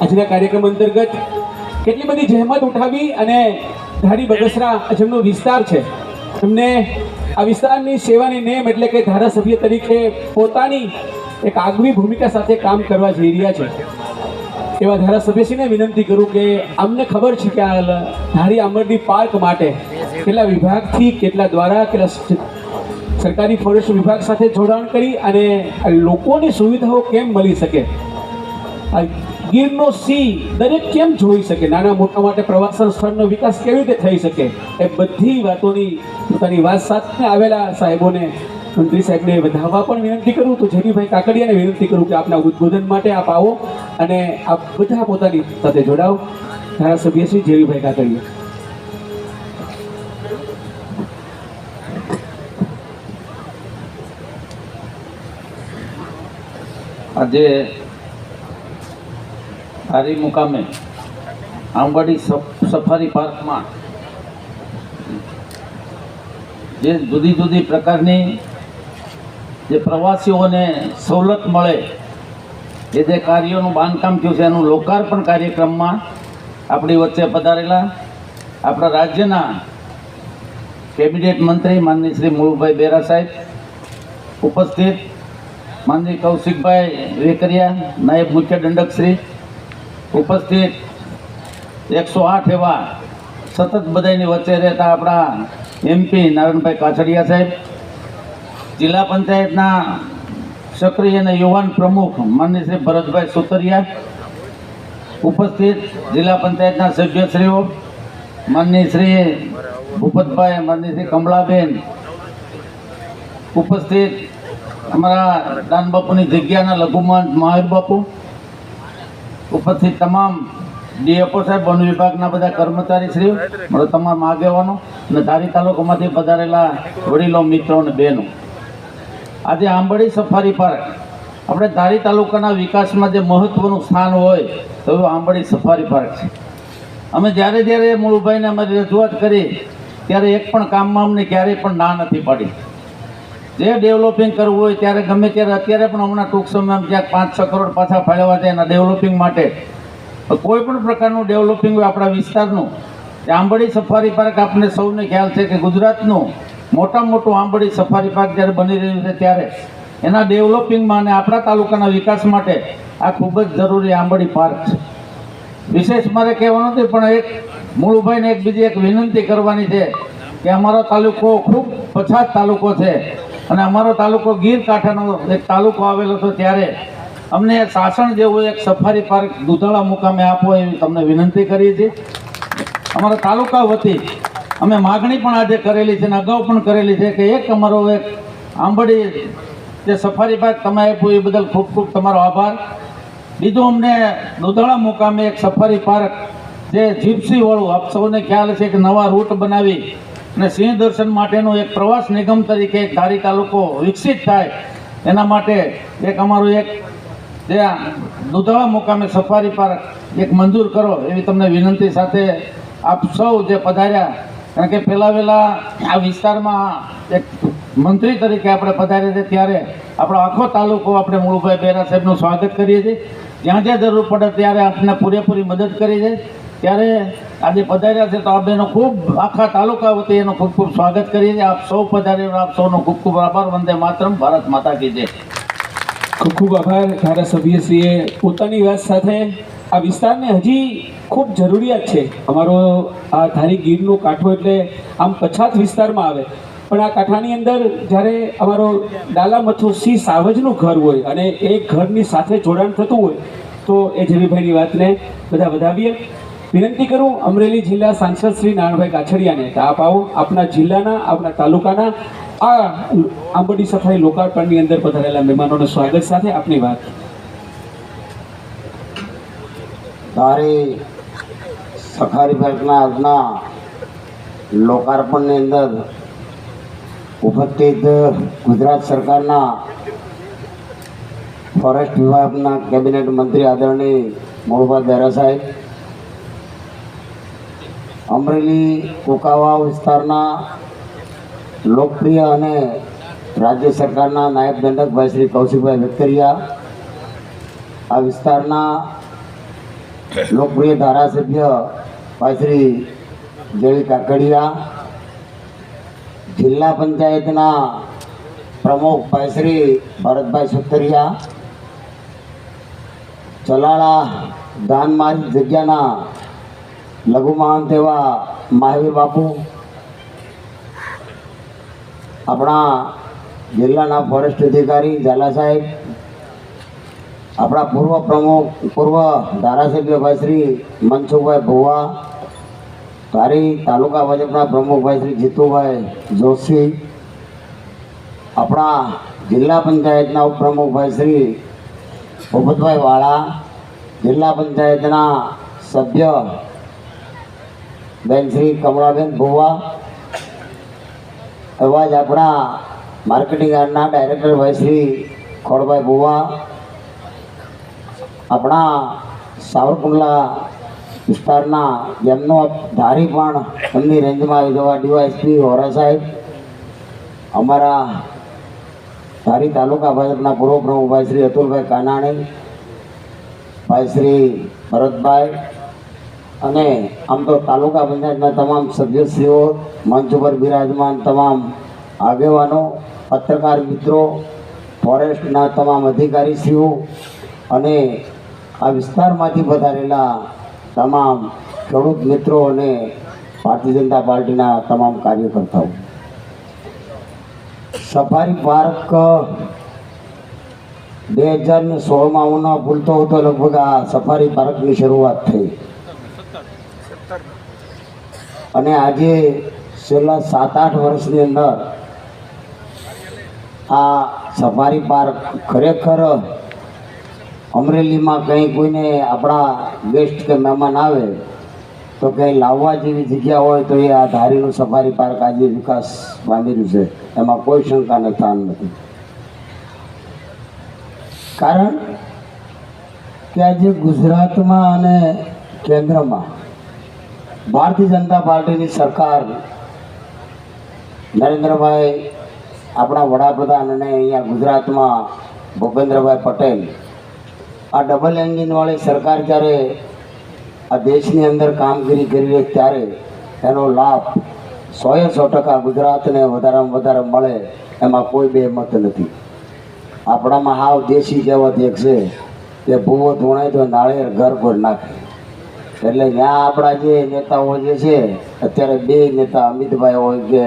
આજના કાર્યક્રમ અંતર્ગત કેટલી બધી જહેમત ઉઠાવી અને ધારી બગસરા જેમનો વિસ્તાર છે. એમને આ વિસ્તારની સેવાની નેમ એટલે કે ધારાસભ્ય તરીકે પોતાની એક આગવી ભૂમિકા સાથે કામ કરવા જઈ રહ્યા છે. એવા ધારાસભ્યશ્રીને વિનંતી કરું કે અમને ખબર છે કે આ ધારી આંબરડી પાર્ક માટે કેટલા વિભાગથી કેટલા દ્વારા કેટલા સરકારી ફોરેસ્ટ વિભાગ સાથે જોડાણ કરી અને લોકોની સુવિધાઓ કેમ મળી શકે? ગીરનો સિંહ દરેક કેમ જોઈ શકે? નાના મોટા માટે પ્રવાસન સ્થળનો વિકાસ કેવી રીતે થઈ શકે? એ બધી વાતોની પોતાની વાત સાથે આવેલા સાહેબોને મંત્રી સાહેબને વધાવવા પણ વિનંતી કરું તો જેવીભાઈ કાકડિયાને વિનંતી કરું કે આપના ઉદ્બોધન માટે આપ આવો અને આપ બધા પોતાની સાથે જોડાઓ. ધારાસભ્ય શ્રી જેવીભાઈ કાકડિયા. આજે ધારી મુકામે આંબાડી સફારી પાર્કમાં જે જુદી જુદી પ્રકારની જે પ્રવાસીઓને સવલત મળે, એ જે કાર્યોનું બાંધકામ થયું છે, એનું લોકાર્પણ કાર્યક્રમમાં આપણી વચ્ચે પધારેલા આપણા રાજ્યના કેબિનેટ મંત્રી માનની શ્રી મુળુભાઈ બેરા સાહેબ, ઉપસ્થિત માનની કૌશિકભાઈ વેકરિયા, નાયબ મુખ્ય દંડક શ્રી ઉપસ્થિત એકસો આઠ એવા સતત બધાની વચ્ચે રહેતા આપણા એમપી નારાયણભાઈ કાછડિયા સાહેબ, જિલ્લા પંચાયતના સક્રિય અને યુવાન પ્રમુખ માનની શ્રી ભરતભાઈ સુતરિયા, ઉપસ્થિત જિલ્લા પંચાયતના સભ્યશ્રીઓ માન્ય શ્રી ભૂપતભાઈ માનની શ્રી કમળાબેન ઉપસ્થિત અમારા દાન બાપુની જગ્યાના લઘુમંત મહાવીર બાપુ ઉપસ્થિત તમામ ડીએફઓ સાહેબ, વન વિભાગના બધા કર્મચારી શ્રી મારા તમામ આગેવાનો અને ધારી તાલુકામાંથી પધારેલા વડીલો, મિત્રો અને બહેનો. આજે આંબળી સફારી પાર્ક આપણે ધારી તાલુકાના વિકાસમાં જે મહત્વનું સ્થાન હોય, તો એવું આંબળી સફારી પાર્ક છે. અમે જ્યારે જ્યારે મૂળભાઈને અમારી રજૂઆત કરી, ત્યારે એક પણ કામમાં અમને ક્યારેય પણ ના નથી પાડી. જે ડેવલપિંગ કરવું હોય ત્યારે ગમે ત્યારે, અત્યારે પણ હમણાં ટૂંક સમયમાં ક્યાંક પાંચ છ કરોડ પાછા ફાળવવા છે એના ડેવલપિંગ માટે. કોઈ પણ પ્રકારનું ડેવલપિંગ હોય આપણા વિસ્તારનું તે આંબડી સફારી પાર્ક આપને સૌને ખ્યાલ છે કે ગુજરાતનું મોટામાં મોટું આંબડી સફારી પાર્ક જ્યારે બની રહ્યું છે ત્યારે, એના ડેવલપિંગમાં અને આપણા તાલુકાના વિકાસ માટે આ ખૂબ જ જરૂરી આંબડી પાર્ક છે. વિશેષ મારે કહેવાનું નથી, પણ એક મૂળભાઈને એક બીજી એક વિનંતી કરવાની છે કે અમારો તાલુકો ખૂબ પછાત તાલુકો છે. અને અમારો તાલુકો ગીર કાંઠાનો એક તાલુકો આવેલો હતો ત્યારે અમને સાસણ જેવું એક સફારી પાર્ક દુધાળા મુકામે આપો એવી તમને વિનંતી કરી છે અમારા તાલુકા વતી અમે માગણી પણ આજે કરેલી છે અને અગાઉ પણ કરેલી છે કે એક અમારો એક આંબડી જે સફારી પાર્ક તમે આપ્યું એ બદલ ખૂબ ખૂબ તમારો આભાર. બીજું અમને દુધાળા મુકામે એક સફારી પાર્ક જે જીપ્સી વાળું, આપ સૌને ખ્યાલ છે કે નવા રૂટ બનાવી અને સિંહ દર્શન માટેનો એક પ્રવાસ નિગમ તરીકે એક ધારી તાલુકો વિકસિત થાય, એના માટે એક અમારું એક જે આ દુધાળા મુકામે સફારી પાર્ક એક મંજૂર કરો, એવી તમને વિનંતી સાથે આપ સૌ જે પધાર્યા, કારણ કે પહેલાં વહેલા આ વિસ્તારમાં એક મંત્રી તરીકે આપણે પધાર્યા છે, ત્યારે આપણો આખો તાલુકો આપણે મૂળભાઈ બેરા સાહેબનું સ્વાગત કરીએ છીએ. જ્યાં જ્યાં જરૂર પડે ત્યારે આપને પૂરેપૂરી મદદ કરી છે ત્યારે આજે પધાર્યા છે તો આપણે એનો ખૂબ આખા તાલુકા વતી એનું ખૂબ ખૂબ સ્વાગત કરીએ છીએ આપ સૌ પધાર્યો આપ સૌનો ખૂબ ખૂબ આભાર. વંદે માતરમ. ભારત માતા કી જય. ખૂબ ખૂબ આભાર ધારાસભ્યશ્રીએ પોતાની વાત સાથે. આ વિસ્તારને હજી ખૂબ જરૂરિયાત છે. અમારો આ ધારી ગીરનો કાંઠો એટલે આમ પછાત વિસ્તારમાં આવે. પણ આ કાંઠાની અંદર જ્યારે અમારો ડાલા મથુ સિંહ સાવજનું ઘર હોય અને એ ઘરની સાથે જોડાણ થતું હોય, તો એ જેવીભાઈની વાતને બધા વધાવીએ. વિનંતી કરું અમરેલી જિલ્લા સાંસદ શ્રી નારણભાઈ કાછડિયાને કે આપ આવો આપના જિલ્લાના, આપના તાલુકાના, આ આંબડી સફાઈ લોકાર્પણની અંદર પધારેલા મહેમાનોનું સ્વાગત સાથે આપની વાત. તારી સફારી પાર્કના આજના લોકાર્પણની અંદર ઉપસ્થિત ગુજરાત સરકારના ફોરેસ્ટ વિભાગના કેબિનેટ મંત્રી આદરણીય મોહભાઈ બેરા સાહેબ અમરેલી કુકાવા વિસ્તારના લોકપ્રિય અને રાજ્ય સરકારના નાયબ દંડકભાઈ શ્રી કૌશિકભાઈ વેકરિયા, આ વિસ્તારના લોકપ્રિય ધારાસભ્ય ભાઈ શ્રી જળી કાકડિયા, જિલ્લા પંચાયતના પ્રમુખ ભાઈ શ્રી ભરતભાઈ સુતરિયા ચલાળા, દાનમારી જગ્યાના લઘુમહંત એવા મહાવીર બાપુ. આપણા જિલ્લાના ફોરેસ્ટ અધિકારી ઝાલા સાહેબ. આપણા પૂર્વ પ્રમુખ, પૂર્વ ધારાસભ્ય ભાઈ શ્રી મનસુખભાઈ ભુવા. ધારી તાલુકા ભાજપના પ્રમુખભાઈ શ્રી જીતુભાઈ જોશી. આપણા જિલ્લા પંચાયતના ઉપપ્રમુખભાઈ શ્રી ભૂપતભાઈ વાળા. જિલ્લા પંચાયતના સભ્ય બેન શ્રી કમળાબેન ભુવા. એવા જ આપણા માર્કેટિંગ યાર્ડના ડાયરેક્ટર ભાઈ શ્રી ખોડભાઈ ભુવા. આપણા સાવરકુંડલા વિસ્તારના જેમનો ધારી પણ એમની રેન્જમાં આવી જવા ડીવાયસપી હોરા સાહેબ. અમારા ધારી તાલુકા ભાજપના પૂર્વ પ્રમુખભાઈ શ્રી અતુલભાઈ કાનાણી. ભાઈ શ્રી ભરતભાઈ. અને આમ તો તાલુકા પંચાયતના તમામ સભ્યશ્રીઓ, મંચ ઉપર બિરાજમાન તમામ આગેવાનો, પત્રકાર મિત્રો, ફોરેસ્ટના તમામ અધિકારીશ્રીઓ અને આ વિસ્તારમાંથી પધારેલા તમામ ખેડૂત મિત્રો અને ભારતીય જનતા પાર્ટીના તમામ કાર્યકર્તાઓ. સફારી પાર્ક બે હજાર સોળમાં હું ન ભૂલતો હતો, લગભગ આ સફારી પાર્કની શરૂઆત થઈ. અને આજે છેલ્લા સાત આઠ વર્ષની અંદર આ સફારી પાર્ક ખરેખર અમરેલીમાં કંઈ કોઈને આપણા ગેસ્ટ કે મહેમાન આવે તો કંઈ લાવવા જેવી જગ્યા હોય તો એ આ ધારીનું સફારી પાર્ક આજે વિકાસ રહ્યું છે. એમાં કોઈ શંકાને સ્થાન નથી. કારણ કે આજે ગુજરાતમાં અને કેન્દ્રમાં ભારતીય જનતા પાર્ટીની સરકાર નરેન્દ્રભાઈ, આપણા વડાપ્રધાન અને અહીંયા ગુજરાતમાં ભૂપેન્દ્રભાઈ પટેલ, આ ડબલ એન્જિનવાળી સરકાર જ્યારે આ દેશની અંદર કામગીરી કરી રહી ત્યારે એનો લાભ સોએ સો ટકા ગુજરાતને વધારેમાં વધારે મળે એમાં કોઈ બે મત નથી. આપણામાં હાવ દેશી કહેવત એક છે કે ભૂવો ધોણાય તો નાળિયેર ઘર પર નાખે. એટલે ત્યાં આપણા જે નેતાઓ જે છે, અત્યારે બે નેતા અમિતભાઈ હોય કે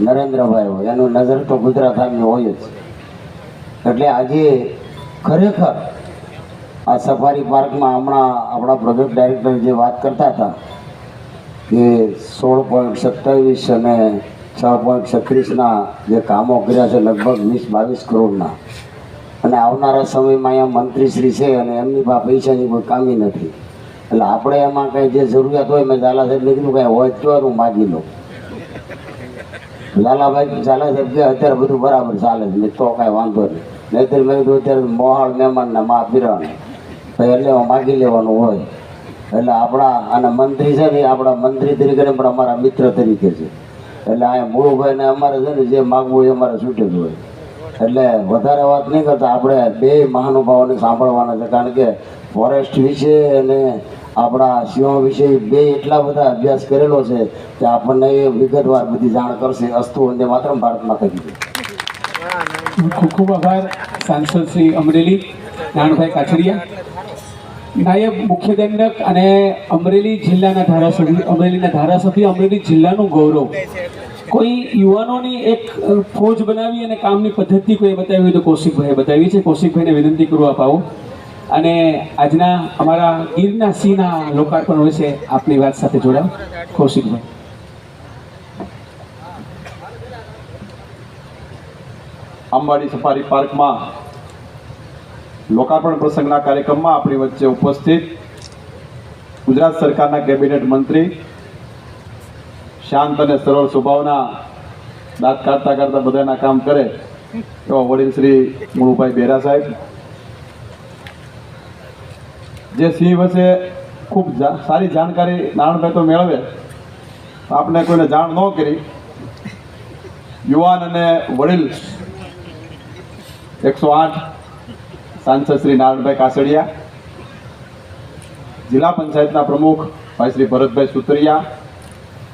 નરેન્દ્રભાઈ હોય, એનું નજર તો ગુજરાત સામે હોય જ. એટલે આજે ખરેખર આ સફારી પાર્કમાં હમણાં આપણા પ્રોજેક્ટ ડાયરેક્ટર જે વાત કરતા હતા કે સોળ પોઈન્ટ સત્તાવીસ અને છ પોઈન્ટ છત્રીસના જે કામો કર્યા છે લગભગ વીસ બાવીસ કરોડના. અને આવનારા સમયમાં અહીંયા મંત્રીશ્રી છે અને એમની પાસે પૈસાની કોઈ કામી નથી. એટલે આપણે એમાં કંઈ જે જરૂરિયાત હોય, મેં ઝાલા સાહેબ કીધું કઈ હોય તો હું માગી લઉં લાલાભાઈ ઝાલા સાહેબ કે, અત્યારે બધું બરાબર ચાલે છે. તો કાંઈ વાંધો નહીં. નહીતર મેં કીધું, અત્યારે મોહાળ મહેમાનના મા પીરાણ. એટલે માગી લેવાનું હોય. એટલે આપણા, અને મંત્રી છે ને આપણા મંત્રી તરીકે પણ અમારા મિત્ર તરીકે છે. એટલે અહીંયા મૂળભાઈને અમારે છે ને, જે માગવું એ અમારે છૂટે જ હોય. એટલે વધારે વાત નહીં કરતા, આપણે બે મહાનુભાવોને સાંભળવાના છે, કારણ કે ફોરેસ્ટ વિશે અને આપણા સિંહો વિશે બે એટલા બધા અભ્યાસ કરેલો છે કે આપણને એ વિગતવાર બધી જાણ કરશે, અસ્તુ વંદે માત્ર ભારતમાં થઈ ગયું ખૂબ ખૂબ આભાર, સાંસદ શ્રી અમરેલી નાણભાઈ કાછડિયા. નાયબ મુખ્ય દંડક અને અમરેલી જિલ્લાના ધારાસભ્ય, અમરેલીના ધારાસભ્ય, અમરેલી જિલ્લાનું ગૌરવ. કોઈ યુવાનોની એક ફોજ બનાવી અને કામની પદ્ધતિ કોઈ બતાવી હોય તો કૌશિકભાઈએ બતાવી છે. કૌશિકભાઈને વિનંતી કરું આપ આવો. અને આજના અમારા ગીરના સિંહના લોકાર્પણ હોય છે, આપની વાત સાથે જોડાવ. કૌશિકભાઈ. અંબાડી સફારી પાર્કમાં લોકાર્પણ પ્રસંગના કાર્યક્રમમાં આપણી વચ્ચે ઉપસ્થિત ગુજરાત સરકારના કેબિનેટ મંત્રી, શાંત અને સરળ સ્વભાવના દાંત કાઢતા કાઢતા બધાના કામ કરે એવા વડીલ શ્રી મુળુભાઈ બેરા સાહેબ. જે સિંહ વિશે ખૂબ સારી જાણકારી નારણભાઈ તો મેળવે. આપણે કોઈને જાણ ન કરી. યુવાન અને વડીલ એકસો આઠ, સાંસદ શ્રી નારાયણભાઈ કાસડિયા, જિલ્લા પંચાયતના પ્રમુખ ભાઈ શ્રી ભરતભાઈ સુતરિયા